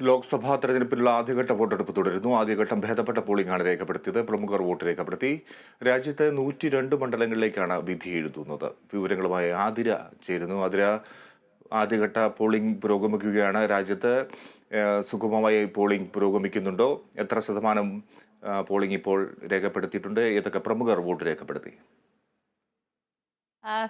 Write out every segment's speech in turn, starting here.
ലോക്സഭാ തെരഞ്ഞെടുപ്പിലുള്ള ആദ്യഘട്ട വോട്ടെടുപ്പ് തുടരുന്നു. ആദ്യഘട്ടം ഭേദപ്പെട്ട പോളിംഗാണ് രേഖപ്പെടുത്തിയത്. പ്രമുഖർ വോട്ട് രേഖപ്പെടുത്തി. രാജ്യത്തെ നൂറ്റി രണ്ട് മണ്ഡലങ്ങളിലേക്കാണ് വിധി എഴുതുന്നത്. വിവരങ്ങളുമായി ആതിര ചേരുന്നു. ആതിര ആദ്യഘട്ട പോളിംഗ് പുരോഗമിക്കുകയാണ്. രാജ്യത്ത് സുഗമമായി പോളിംഗ് പുരോഗമിക്കുന്നുണ്ടോ? എത്ര ശതമാനം പോളിംഗ് ഇപ്പോൾ രേഖപ്പെടുത്തിയിട്ടുണ്ട്? ഏതൊക്കെ പ്രമുഖർ വോട്ട് രേഖപ്പെടുത്തി?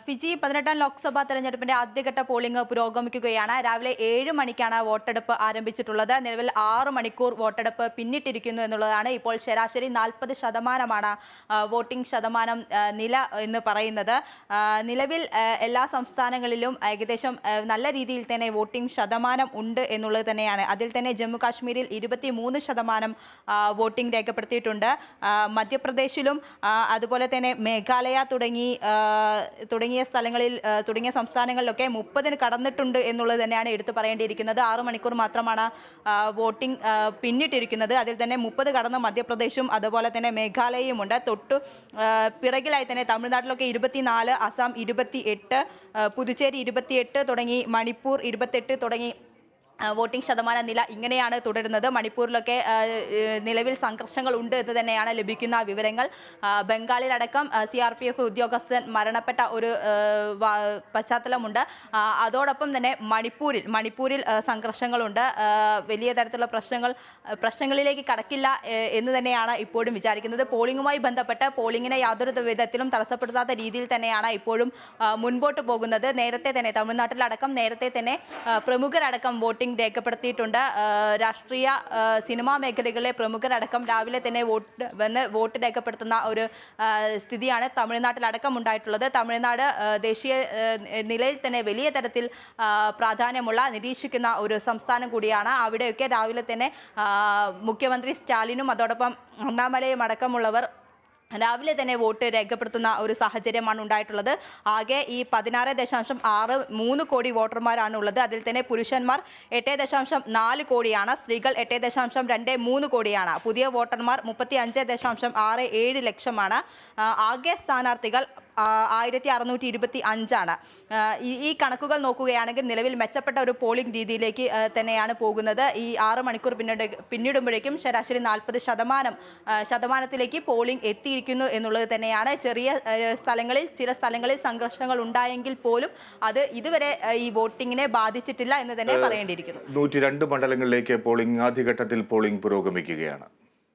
ഫിജി പതിനെട്ടാം ലോക്സഭാ തെരഞ്ഞെടുപ്പിന്റെ ആദ്യഘട്ട പോളിംഗ് പുരോഗമിക്കുകയാണ്. രാവിലെ ഏഴ് മണിക്കാണ് വോട്ടെടുപ്പ് ആരംഭിച്ചിട്ടുള്ളത്. നിലവിൽ ആറ് മണിക്കൂർ വോട്ടെടുപ്പ് പിന്നിട്ടിരിക്കുന്നു എന്നുള്ളതാണ് ഇപ്പോൾ ശരാശരി നാൽപ്പത് ശതമാനമാണ് വോട്ടിംഗ് ശതമാനം നില എന്ന് പറയുന്നത്. നിലവിൽ എല്ലാ സംസ്ഥാനങ്ങളിലും ഏകദേശം നല്ല രീതിയിൽ തന്നെ വോട്ടിംഗ് ശതമാനം ഉണ്ട് എന്നുള്ളത് തന്നെയാണ്. അതിൽ തന്നെ ജമ്മു കാശ്മീരിൽ ഇരുപത്തി മൂന്ന് ശതമാനം വോട്ടിംഗ് രേഖപ്പെടുത്തിയിട്ടുണ്ട്. മധ്യപ്രദേശിലും അതുപോലെ തന്നെ മേഘാലയ തുടങ്ങി തുടങ്ങിയ സ്ഥലങ്ങളിൽ തുടങ്ങിയ സംസ്ഥാനങ്ങളിലൊക്കെ മുപ്പതിന് കടന്നിട്ടുണ്ട് എന്നുള്ളത് തന്നെയാണ് എടുത്തു പറയേണ്ടിയിരിക്കുന്നത്. ആറ് മണിക്കൂർ മാത്രമാണ് വോട്ടിംഗ് പിന്നിട്ടിരിക്കുന്നത്. അതിൽ തന്നെ മുപ്പത് കടന്ന് മധ്യപ്രദേശും അതുപോലെ തന്നെ മേഘാലയയും ഉണ്ട് തൊട്ടു പിറകിലായി തന്നെ തമിഴ്നാട്ടിലൊക്കെ ഇരുപത്തിനാല് അസം ഇരുപത്തി എട്ട് പുതുച്ചേരി ഇരുപത്തിയെട്ട് തുടങ്ങി മണിപ്പൂർ ഇരുപത്തെട്ട് തുടങ്ങി വോട്ടിംഗ് ശതമാന നില ഇങ്ങനെയാണ് തുടരുന്നത്. മണിപ്പൂരിലൊക്കെ നിലവിൽ സംഘർഷങ്ങൾ ഉണ്ട് എന്ന് തന്നെയാണ് ലഭിക്കുന്ന വിവരങ്ങൾ. ബംഗാളിലടക്കം സി ആർ പി എഫ് ഉദ്യോഗസ്ഥൻ മരണപ്പെട്ട ഒരു പശ്ചാത്തലമുണ്ട്. അതോടൊപ്പം തന്നെ മണിപ്പൂരിൽ മണിപ്പൂരിൽ സംഘർഷങ്ങളുണ്ട്. വലിയ തരത്തിലുള്ള പ്രശ്നങ്ങൾ പ്രശ്നങ്ങളിലേക്ക് കടക്കില്ല എന്ന് തന്നെയാണ് ഇപ്പോഴും വിചാരിക്കുന്നത്. പോളിംഗുമായി ബന്ധപ്പെട്ട് പോളിംഗിനെ യാതൊരു വിധത്തിലും തടസ്സപ്പെടുത്താത്ത രീതിയിൽ തന്നെയാണ് ഇപ്പോഴും മുൻപോട്ട് പോകുന്നത്. നേരത്തെ തന്നെ തമിഴ്നാട്ടിലടക്കം നേരത്തെ തന്നെ പ്രമുഖരടക്കം വോട്ടിംഗ് രേഖപ്പെടുത്തിയിട്ടുണ്ട്. ആ, രാഷ്ട്രീയ സിനിമാ മേഖലകളിലെ പ്രമുഖരടക്കം രാവിലെ തന്നെ വോട്ട് വന്ന് വോട്ട് രേഖപ്പെടുത്തുന്ന ഒരു സ്ഥിതിയാണ് തമിഴ്നാട്ടിലടക്കം ഉണ്ടായിട്ടുള്ളത്. തമിഴ്നാട് ദേശീയ നിലയിൽ തന്നെ വലിയ തരത്തിൽ പ്രാധാന്യമുള്ള നിരീക്ഷിക്കുന്ന ഒരു സംസ്ഥാനം കൂടിയാണ്. അവിടെയൊക്കെ രാവിലെ തന്നെ മുഖ്യമന്ത്രി സ്റ്റാലിനും അതോടൊപ്പം അണ്ണാമലയും അടക്കമുള്ളവർ രാവിലെ തന്നെ വോട്ട് രേഖപ്പെടുത്തുന്ന ഒരു സാഹചര്യമാണ് ഉണ്ടായിട്ടുള്ളത്. ആകെ ഈ പതിനാറ് ദശാംശം ആറ് മൂന്ന് കോടി വോട്ടർമാരാണ് ഉള്ളത് അതിൽ തന്നെ പുരുഷന്മാർ എട്ട് ദശാംശം നാല് കോടിയാണ്. സ്ത്രീകൾ എട്ട് ദശാംശം രണ്ട് മൂന്ന് കോടിയാണ്. പുതിയ വോട്ടർമാർ മുപ്പത്തി അഞ്ച് ദശാംശം ആറ് ഏഴ് ലക്ഷമാണ്. ആകെ സ്ഥാനാർത്ഥികൾ ആയിരത്തി അറുന്നൂറ്റി ഇരുപത്തി അഞ്ചാണ് ഈ കണക്കുകൾ നോക്കുകയാണെങ്കിൽ നിലവിൽ മെച്ചപ്പെട്ട ഒരു പോളിംഗ് രീതിയിലേക്ക് തന്നെയാണ് പോകുന്നത്. ഈ ആറ് മണിക്കൂർ പിന്നീട് പിന്നിടുമ്പോഴേക്കും ശരാശരി നാൽപ്പത് ശതമാനം ശതമാനത്തിലേക്ക് പോളിംഗ് എത്തിയിരിക്കുന്നു എന്നുള്ളത് തന്നെയാണ്. ചെറിയ സ്ഥലങ്ങളിൽ ചില സ്ഥലങ്ങളിൽ സംഘർഷങ്ങൾ ഉണ്ടായെങ്കിൽ പോലും അത് ഇതുവരെ ഈ വോട്ടിങ്ങിനെ ബാധിച്ചിട്ടില്ല എന്ന് തന്നെ പറയേണ്ടിയിരിക്കുന്നു. നൂറ്റി രണ്ട് മണ്ഡലങ്ങളിലേക്ക് പോളിംഗ് ആദ്യഘട്ടത്തിൽ പോളിംഗ് പുരോഗമിക്കുകയാണ്.